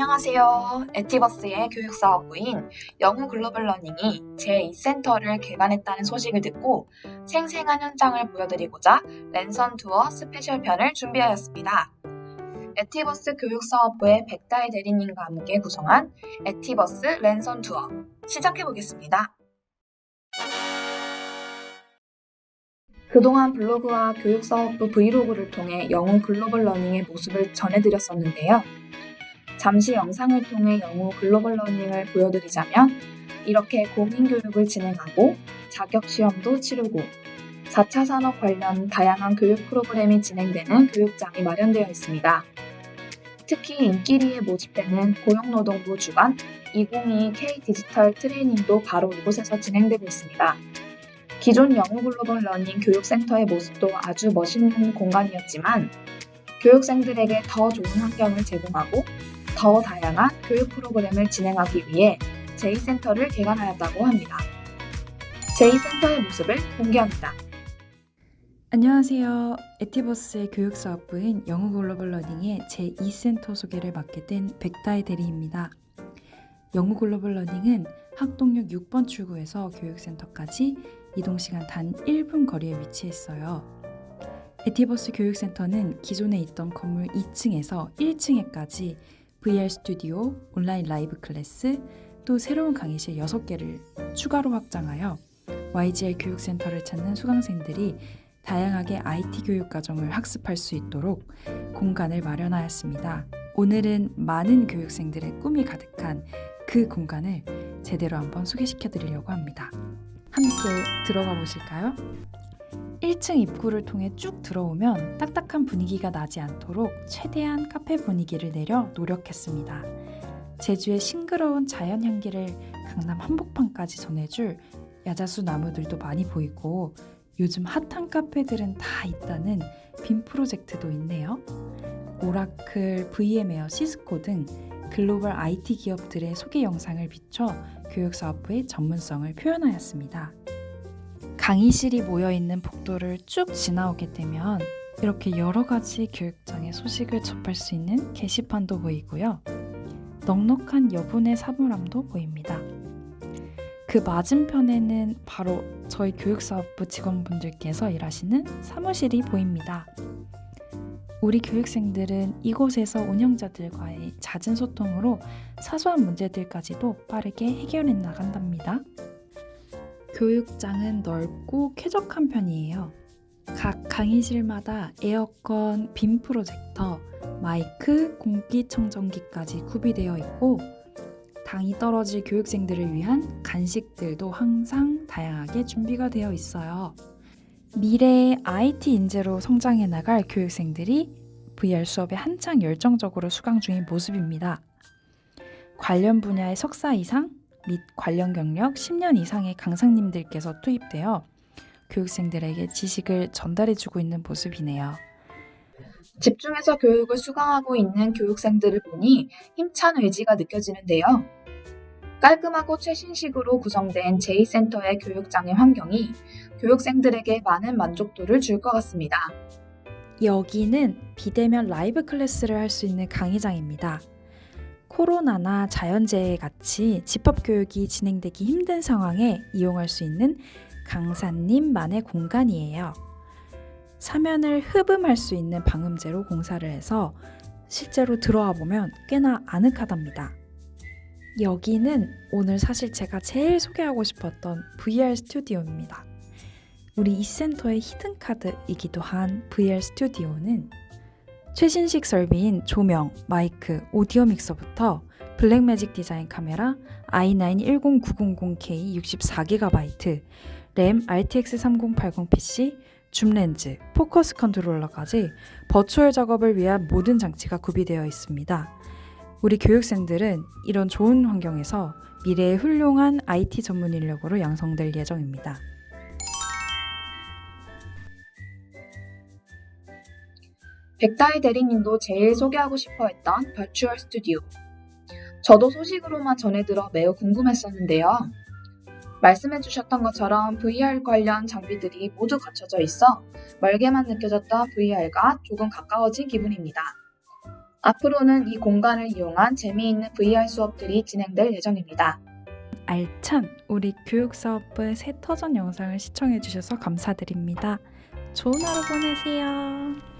안녕하세요. 에티버스의 교육사업부인 영우 글로벌 러닝이 제2센터를 개관했다는 소식을 듣고 생생한 현장을 보여드리고자 랜선 투어 스페셜 편을 준비하였습니다. 에티버스 교육사업부의 백다혜 대리님과 함께 구성한 에티버스 랜선 투어 시작해보겠습니다. 그동안 블로그와 교육사업부 브이로그를 통해 영우 글로벌 러닝의 모습을 전해드렸었는데요. 잠시 영상을 통해 영우 글로벌 러닝을 보여드리자면 이렇게 공인 교육을 진행하고 자격 시험도 치르고 4차 산업 관련 다양한 교육 프로그램이 진행되는 교육장이 마련되어 있습니다. 특히 인기리에 모집되는 고용노동부 주관 2022 K 디지털 트레이닝도 바로 이곳에서 진행되고 있습니다. 기존 영우 글로벌 러닝 교육센터의 모습도 아주 멋있는 공간이었지만 교육생들에게 더 좋은 환경을 제공하고 더 다양한 교육 프로그램을 진행하기 위해 제2센터를 개관하였다고 합니다. 제2센터의 모습을 공개합니다. 안녕하세요. 에티버스의 교육 사업부인 영어 글로벌 러닝의 제2센터 소개를 맡게 된 백다혜 대리입니다. 영어 글로벌 러닝은 학동역 6번 출구에서 교육센터까지 이동시간 단 1분 거리에 위치했어요. 에티버스 교육센터는 기존에 있던 건물 2층에서 1층에까지 VR 스튜디오, 온라인 라이브 클래스, 또 새로운 강의실 6개를 추가로 확장하여 YGL 교육센터를 찾는 수강생들이 다양하게 IT 교육 과정을 학습할 수 있도록 공간을 마련하였습니다. 오늘은 많은 교육생들의 꿈이 가득한 그 공간을 제대로 한번 소개시켜 드리려고 합니다. 함께 들어가 보실까요? 1층 입구를 통해 쭉 들어오면 딱딱한 분위기가 나지 않도록 최대한 카페 분위기를 내려 노력했습니다. 제주의 싱그러운 자연 향기를 강남 한복판까지 전해줄 야자수 나무들도 많이 보이고 요즘 핫한 카페들은 다 있다는 빔 프로젝트도 있네요. 오라클, VM웨어, 시스코 등 글로벌 IT 기업들의 소개 영상을 비춰 교육사업부의 전문성을 표현하였습니다. 강의실이 모여 있는 복도를 쭉 지나오게 되면 이렇게 여러 가지 교육장의 소식을 접할 수 있는 게시판도 보이고요. 넉넉한 여분의 사물함도 보입니다. 그 맞은편에는 바로 저희 교육사업부 직원분들께서 일하시는 사무실이 보입니다. 우리 교육생들은 이곳에서 운영자들과의 잦은 소통으로 사소한 문제들까지도 빠르게 해결해 나간답니다. 교육장은 넓고 쾌적한 편이에요. 각 강의실마다 에어컨, 빔 프로젝터, 마이크, 공기청정기까지 구비되어 있고 당이 떨어질 교육생들을 위한 간식들도 항상 다양하게 준비가 되어 있어요. 미래의 IT 인재로 성장해 나갈 교육생들이 VR 수업에 한창 열정적으로 수강 중인 모습입니다. 관련 분야의 석사 이상 및 관련 경력 10년 이상의 강사님들께서 투입되어 교육생들에게 지식을 전달해주고 있는 모습이네요. 집중해서 교육을 수강하고 있는 교육생들을 보니 힘찬 의지가 느껴지는데요. 깔끔하고 최신식으로 구성된 제2센터의 교육장의 환경이 교육생들에게 많은 만족도를 줄 것 같습니다. 여기는 비대면 라이브 클래스를 할 수 있는 강의장입니다. 코로나나 자연재해 같이 집합교육이 진행되기 힘든 상황에 이용할 수 있는 강사님만의 공간이에요. 사면을 흡음할 수 있는 방음제로 공사를 해서 실제로 들어와 보면 꽤나 아늑하답니다. 여기는 오늘 사실 제가 제일 소개하고 싶었던 VR 스튜디오입니다. 우리 이 센터의 히든카드이기도 한 VR 스튜디오는 최신식 설비인 조명, 마이크, 오디오 믹서부터 블랙매직 디자인 카메라, i9 10900K 64GB, 램 RTX 3080 PC, 줌 렌즈, 포커스 컨트롤러까지 버추얼 작업을 위한 모든 장치가 구비되어 있습니다. 우리 교육생들은 이런 좋은 환경에서 미래의 훌륭한 IT 전문 인력으로 양성될 예정입니다. 백다희 대리님도 제일 소개하고 싶어 했던 버추얼 스튜디오. 저도 소식으로만 전해 들어 매우 궁금했었는데요. 말씀해 주셨던 것처럼 VR 관련 장비들이 모두 갖춰져 있어 멀게만 느껴졌던 VR과 조금 가까워진 기분입니다. 앞으로는 이 공간을 이용한 재미있는 VR 수업들이 진행될 예정입니다. 알찬 우리 교육 사업부의 새 터전 영상을 시청해 주셔서 감사드립니다. 좋은 하루 보내세요.